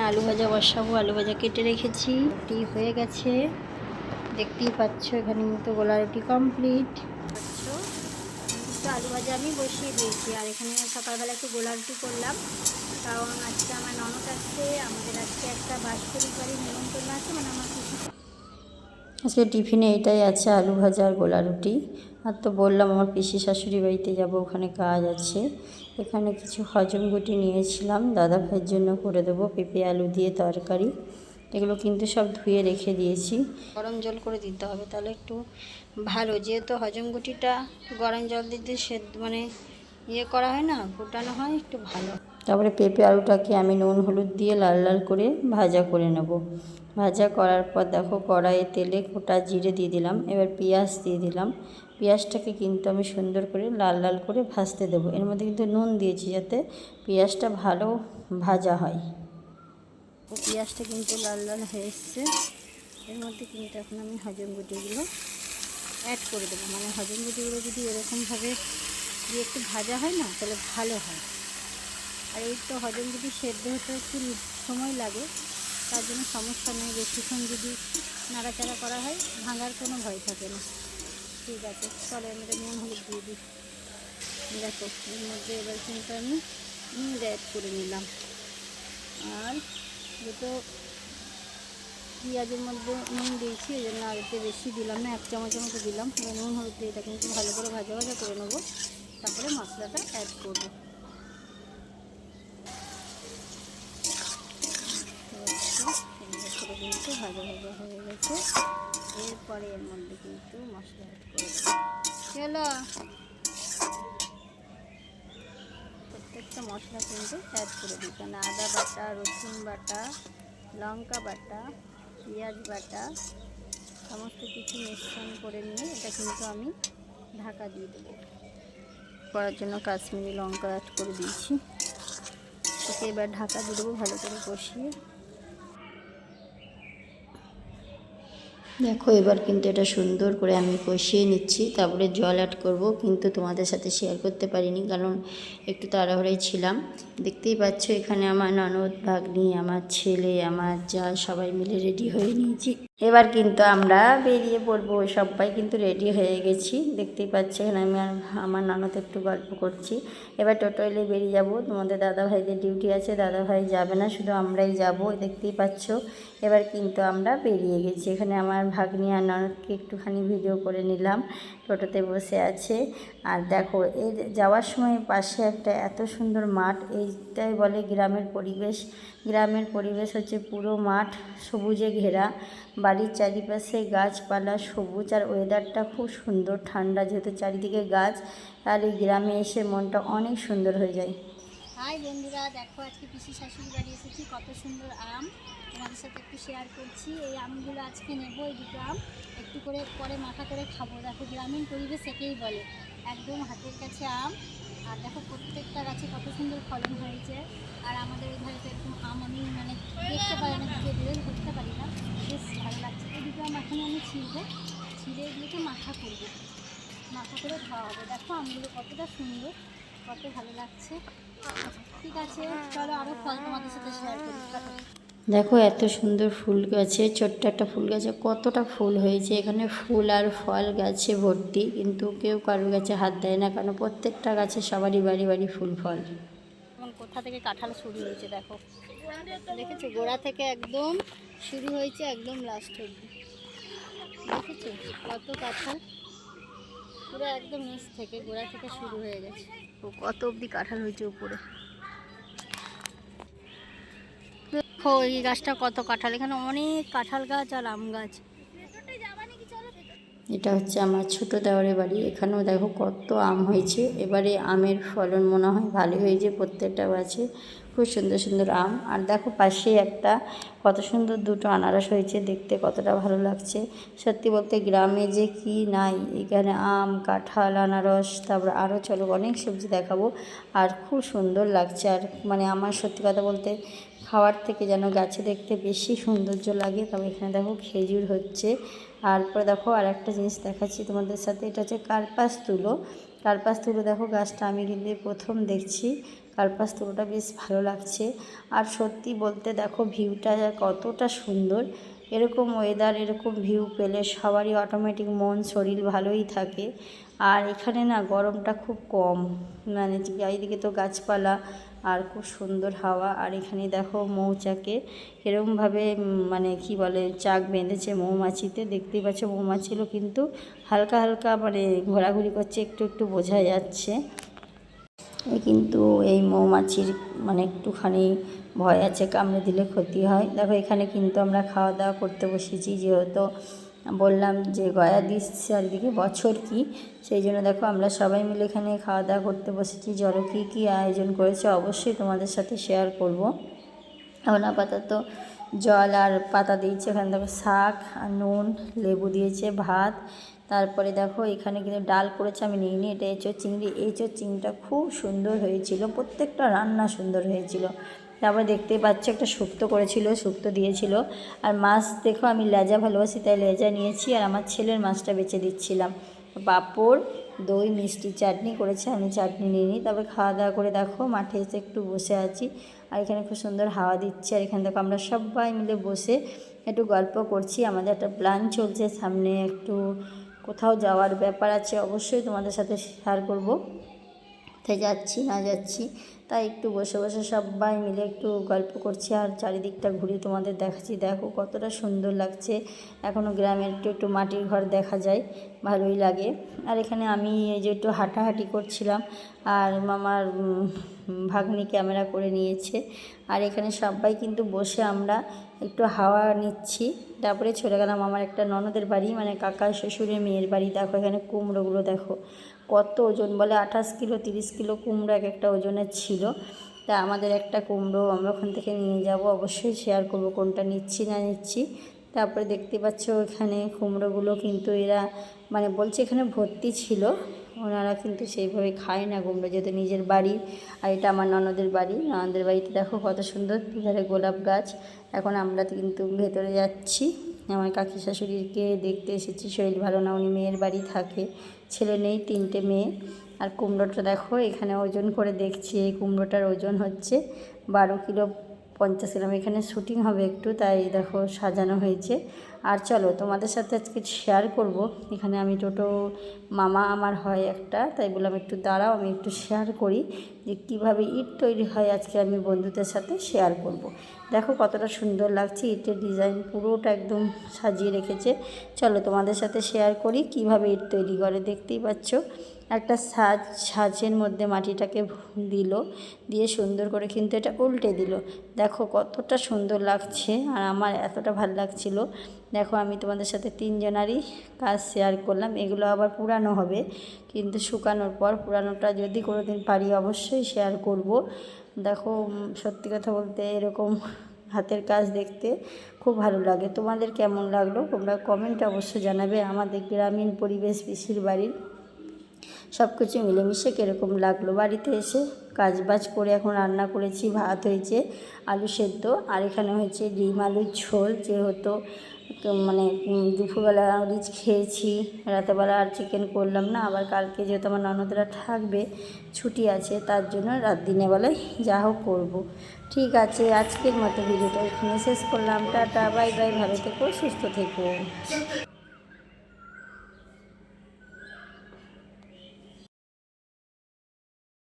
আলু ভাজা বসাবো, আলু ভাজা কেটে রেখেছি। রুটি হয়ে গেছে। দেখতেই পাচ্ছ, এখানে কিন্তু গোলা রুটি কমপ্লিট আলু ভাজা আমি বসিয়ে দিয়েছি। আর এখানে সকালবেলা একটু গোলা রুটি করলাম। কারণ আজকে আমার ননদ আছে, আমাদের আজকে একটা বাৎসরিক বাড়ির নিমন্ত্রণ আছে মানে আমার আজকে টিফিনে এটাই আছে, আলু ভাজা আর গোলা রুটি। আর তো বললাম আমার পিসি শাশুড়ি বাড়িতে যাব, ওখানে কাজ আছে। এখানে কিছু হজম গুটি নিয়েছিলাম দাদা ভাইয়ের জন্য করে দেবো, পেঁপে, আলু দিয়ে তরকারি। এগুলো কিন্তু সব ধুয়ে রেখে দিয়েছি। গরম জল করে দিতে হবে, তাহলে একটু ভালো। যেহেতু হজম গুটিটা গরম জল দিতে সেদ্ধ মানে ইয়ে করা হয় না, ফুটানো হয়, একটু ভালো। তারপরে পেঁপে আলুটাকে আমি নুন, হলুদ দিয়ে লাল লাল করে ভাজা করে নেব। ভাজা করার পর দেখো কড়াইয়ে তেলে গোটা জিরে দিয়ে দিলাম, এবার পেঁয়াজ দিয়ে দিলাম। পেঁয়াজটাকে কিন্তু আমি সুন্দর করে লাল লাল করে ভাজতে দেবো। এর মধ্যে কিন্তু নুন দিয়েছি যাতে পেঁয়াজটা ভালো ভাজা হয়। পেঁয়াজটা কিন্তু লাল লাল হয়ে এসছে। এর মধ্যে কিন্তু এখন আমি হজম গুটিগুলো অ্যাড করে দেবো। মানে হজম গুটিগুলো যদি এরকমভাবে দিয়ে একটু ভাজা হয় না, তাহলে ভালো হয়। আর এই তো হজম গুটি সেদ্ধ হতে একটু সময় লাগে, তার জন্য সমস্যা নেই। বেশিক্ষণ যদি নাড়াচাড়া করা হয়, ভাঙার কোনো ভয় থাকে না। ঠিক আছে, চলো আমি এটা নুন, হলুদ দিয়ে দিই। দেখো, এর মধ্যে এবার কিন্তু আমি নুন অ্যাড করে নিলাম। আর দুটো পেঁয়াজের মধ্যে নুন দিয়েছি ওই জন্য আরেকটু বেশি দিলাম না, এক চামচের মতো দিলাম। এবার নুন, হলুদ দিয়ে এটা কিন্তু ভালো করে ভাজা ভাজা করে নেব। তারপরে মশলাটা অ্যাড করব। ভাজা ভাজা হয়ে গেছে। এরপরে এর মধ্যে কিন্তু মশলা অ্যাড করে দেবো চলো প্রত্যেকটা মশলা কিন্তু অ্যাড করে দিই। কারণ আদা বাটা রসুন বাটা লঙ্কা বাটা পেঁয়াজ বাটা সমস্ত কিছু মিশ্রণ করে নিয়ে এটা কিন্তু আমি ঢাকা দিয়ে দেবো। করার জন্য কাশ্মীরি লঙ্কা অ্যাড করে দিয়েছি। ওকে এবার ঢাকা দিয়ে দেবো ভালো করে কষিয়ে। দেখো, এবার কিন্তু এটা সুন্দর করে আমি কষিয়ে নিচ্ছি। তারপরে জল অ্যাড করব, কিন্তু তোমাদের সাথে শেয়ার করতে পারিনি, কারণ একটু তাড়াহুড়াই ছিলাম। দেখতেই পাচ্ছ, এখানে আমার ননদ, ভাগ্নি, আমার ছেলে, আমার যা সবাই মিলে রেডি হয়ে নিয়েছি। এবার কিন্তু আমরা বেরিয়ে পড়ব, সবাই কিন্তু রেডি হয়ে গেছি। দেখতেই পাচ্ছ এখানে আমি আর আমার ননদ একটু গল্প করছি। এবার টোটোইলে বেরিয়ে যাব। তোমাদের দাদা ভাইদের ডিউটি আছে দাদা ভাই যাবে না, শুধু আমরাই যাব, দেখতেই পাচ্ছ। এবার কিন্তু আমরা বেরিয়ে গেছি। এখানে আমার ভাগ্নি আর ননদকে একটুখানি ভিডিও করে নিলাম, টোটোতে বসে আছে। আর দেখো, এই যাওয়ার সময় পাশে একটা এত সুন্দর মাঠ, এইটাই বলে গ্রামের পরিবেশ। গ্রামের পরিবেশ হচ্ছে পুরো মাঠ, সবুজে ঘেরা। বাড়ির চারিপাশে গাছপালা সবুজ আর ওয়েদারটা খুব সুন্দর, ঠান্ডা যেহেতু চারিদিকে গাছ, আর এই গ্রামে এসে মনটা অনেক সুন্দর হয়ে যায়। হাই বন্ধুরা, দেখো আজকে পিসি শাশুড়ি বাড়ি এসেছি, কত সুন্দর আম। তোমাদের সাথে একটু শেয়ার করছি। এই আমগুলো আজকে নেব এই দুটো আম। একটু করে, পরে মাথা করে খাব। দেখো গ্রামীণ পরিবেশ একেই বলে, একদম হাতের কাছে আম। আর দেখো প্রত্যেকটা গাছে কত সুন্দর ফলন হয়েছে। আর আমাদের এই তো একদম আম আমি মানে দেখতে পারি না যে দূরে ধরতে পারি না। বেশ ভালো লাগছে। এই দুটো আম এখন আমি ছিঁড়বো। ছিঁড়ে এগুলোকে মাথা করব। মাথা করে খাওয়া হবে। দেখো আমগুলো কতটা সুন্দর, কত ভালো লাগছে। ঠিক আছে, চলো আরও ফল তোমাদের সাথে শেয়ার করি। দেখো এত সুন্দর ফুল গাছে ছোট্ট একটা ফুল গাছে কতটা ফুল হয়েছে। এখানে ফুল আর ফল গাছে ভর্তি কিন্তু কেউ কারোর গাছে হাত দেয় না কারণ প্রত্যেকটা গাছে সবারই বাড়ি বাড়ি ফুল ফল। এখন কোথা থেকে কাঁঠাল শুরু হয়েছে দেখো। দেখেছ? গোড়া থেকে একদম শুরু হয়েছে একদম লাস্ট অব্দি দেখেছ? কত কাঁঠাল? পুরো একদম নিচ থেকে গোড়া থেকে শুরু হয়ে গেছে। ও কত অবধি কাঁঠাল হয়েছে উপরে? দেখো এই গাছটা কত কাঁঠাল? এখানে অনেক কাঁঠাল গাছ আর আম গাছ। এটা হচ্ছে আমার ছোট দেওয়ারের বাড়ি। এখানেও দেখো কত আম হয়েছে। এবারে আমের ফলন মনে হয় ভালো হয়েছে প্রত্যেকটা গাছে খুব সুন্দর সুন্দর আম। আর দেখো পাশেই একটা কত সুন্দর দুটো আনারস হয়েছে, দেখতে কতটা ভালো লাগছে। সত্যি বলতে গ্রামে যে কি নাই, এখানে আম, কাঁঠাল, আনারস, তারপর আরও চলো অনেক সবজি দেখাবো। আর খুব সুন্দর লাগছে। আর মানে আমার সত্যি কথা বলতে খাওয়ার থেকে যেন গাছে দেখতে বেশি সৌন্দর্য লাগে, তবে এখানে দেখো খেজুর হচ্ছে। আর পরে দেখো আর একটা জিনিস দেখাচ্ছি তোমাদের সাথে, এটা হচ্ছে কার্পাস তুলো। কার্পাস তুলো দেখো গাছটা আমি কিন্তু প্রথম দেখছি। কার্পাসতলাটা বেশ ভালো লাগছে। আর সত্যি বলতে দেখো ভিউটা কতটা সুন্দর। এরকম ওয়েদার এরকম ভিউ পেলে সবারই অটোমেটিক মন শরীর ভালোই থাকে। আর এখানে না গরমটা খুব কম। মানে চারিদিকে তো গাছপালা আর খুব সুন্দর হাওয়া। আর এখানে দেখো মৌচাকে এরকমভাবে উম, মানে কি বলে চাক বেঁধেছে মৌমাছিতে। দেখতেই পাচ্ছ মৌমাছিগুলো কিন্তু হালকা হালকা মানে ঘোরাঘুরি করছে একটু একটু বোঝা যাচ্ছে। কিন্তু এই মৌমাছির মানে একটুখানি ভয় আছে, কামড়ে দিলে ক্ষতি হয়। দেখো, এখানে কিন্তু আমরা খাওয়া দাওয়া করতে বসেছি, যেহেতু বললাম যে গয়া দিস চারিদিকে বছর কি, সেই জন্য দেখো আমরা সবাই মিলে এখানে খাওয়া দাওয়া করতে বসেছি। জড়ো কী কী আয়োজন করেছে অবশ্যই তোমাদের সাথে শেয়ার করব। এখন আপাতত জল আর পাতা দিয়েছে ওখানে দেখো শাক আর নুন, লেবু দিয়েছে, ভাত তারপরে দেখো, এখানে কিন্তু ডাল করেছে, আমি নিইনি, এটা এঁচোর চিংড়ি। এঁচোর চিংড়িটা খুব সুন্দর হয়েছিল, প্রত্যেকটা রান্না সুন্দর হয়েছিল। তারপরে দেখতেই পাচ্ছ, একটা শুক্তো করেছিল, শুক্তো দিয়েছিল। আর মাছ দেখো, আমি লেজা ভালোবাসি, তাই লেজা নিয়েছি, আর আমার ছেলের মাছটা বেছে দিচ্ছিলাম। পাঁপড়, দই, মিষ্টি, চাটনি করেছে, আমি চাটনি নিইনি। তারপরে খাওয়া দাওয়া করে দেখো, মাঠে এসে একটু বসে আছি, আর এখানে খুব সুন্দর হাওয়া দিচ্ছে। আর এখানে দেখো, আমরা সবাই মিলে বসে একটু গল্প করছি। আমাদের একটা প্ল্যান চলছে, সামনে একটু কোথাও যাওয়ার ব্যাপার আছে, অবশ্যই তোমাদের সাথে শেয়ার করব। কোথায় যাচ্ছি, না যাচ্ছি, তাই একটু বসে বসে সবাই মিলে একটু গল্প করছি আর চারিদিকটা ঘুরে তোমাদের দেখাচ্ছি। দেখো কতটা সুন্দর লাগছে এখনও গ্রামের একটু একটু মাটির ঘর দেখা যায়, ভালোই লাগে। আর এখানে আমি এই যে একটু হাঁটাহাঁটি করছিলাম, আর মামার ভাগ্নি ক্যামেরা করে নিয়েছে। আর এখানে সবাই কিন্তু বসে আমরা একটু হাওয়া নিচ্ছি। তারপরে চলে গেলাম আমার একটা ননদের বাড়ি মানে কাকা, শ্বশুরের মেয়ের বাড়ি। দেখো এখানে কুমড়োগুলো, দেখো কত ওজন, বলে আঠাশ কিলো, তিরিশ কিলো কুমড়ো এক একটা ওজনের ছিল। তা আমাদের একটা কুমড়ো আমরা ওখান থেকে নিয়ে যাব। অবশ্যই শেয়ার করব কোনটা নিচ্ছি না নিচ্ছি। তারপরে দেখতে পাচ্ছ এখানে কুমড়োগুলো কিন্তু এরা মানে বলছে এখানে ভর্তি ছিল। ওনারা কিন্তু সেইভাবে খায় না কুমড়ো যেহেতু নিজের বাড়ি, আর এটা আমার ননদের বাড়ি। ননদের বাড়িতে দেখো কত সুন্দর দুধারে গোলাপ গাছ। এখন আমরা কিন্তু ভেতরে যাচ্ছি। আমার কাকি শাশুড়িকে দেখতে এসেছি, শরীর ভালো না, উনি মেয়ের বাড়ি থাকে, ছেলে নেই, তিনটে মেয়ে। আর কুমড়োটা দেখো, এখানে ওজন করে দেখছি, এই কুমড়োটার ওজন হচ্ছে বারো কিলো পঞ্চাশ গ্রাম এখানে শুটিং হবে একটু, তাই দেখো সাজানো হয়েছে। আর চলো, তোমাদের সাথে আজকে শেয়ার করব। এখানে আমি টোটো, মামা আমার হয় একটা, তাই বললাম একটু দাঁড়াও, আমি একটু শেয়ার করি যে কীভাবে ইট তৈরি হয় আজকে আমি বন্ধুদের সাথে শেয়ার করব। দেখো কতটা সুন্দর লাগছে, ইটের ডিজাইন পুরোটা একদম সাজিয়ে রেখেছে। চলো তোমাদের সাথে শেয়ার করি কীভাবে ইট তৈরি করে, দেখতেই পাচ্ছ। একটা সাজ, সাজের মধ্যে মাটিটাকে দিল, দিয়ে সুন্দর করে কিন্তু এটা উল্টে দিল। দেখো কতটা সুন্দর লাগছে আর আমার এতটা ভালো লাগছিল। দেখো আমি তোমাদের সাথে তিনজনারই কাজ শেয়ার করলাম। এগুলো আবার পুরানো হবে, কিন্তু শুকানোর পর পুরানোটা যদি কোনো দিন পারি অবশ্যই শেয়ার করব। দেখো সত্যি কথা বলতে এরকম হাতের কাজ দেখতে খুব ভালো লাগে। তোমাদের কেমন লাগল? তোমরা কমেন্ট অবশ্যই জানাবে। আমাদের গ্রামীণ পরিবেশ, পিসির বাড়ির সব কিছু মিলেমিশে কীরকম লাগল? বাড়িতে এসে কাজ বাজ করে এখন রান্না করেছি, ভাত হয়েছে, আলু সেদ্ধ, আর এখানে হয়েছে ডিম আলুর ঝোল, যেহেতু মানে দুপুরবেলা রিচ খেয়েছি, রাতেরবেলা আর চিকেন করলাম না, আবার কালকে যেহেতু আমার ননদরা থাকবে, ছুটি আছে, তার জন্য রাত দিনের বেলায় যা হোক করব। ঠিক আছে, আজকের মতো ভিডিওটা এখানে শেষ করলাম। টাটা, বাই বাই, ভালো থেকো, সুস্থ থেকো।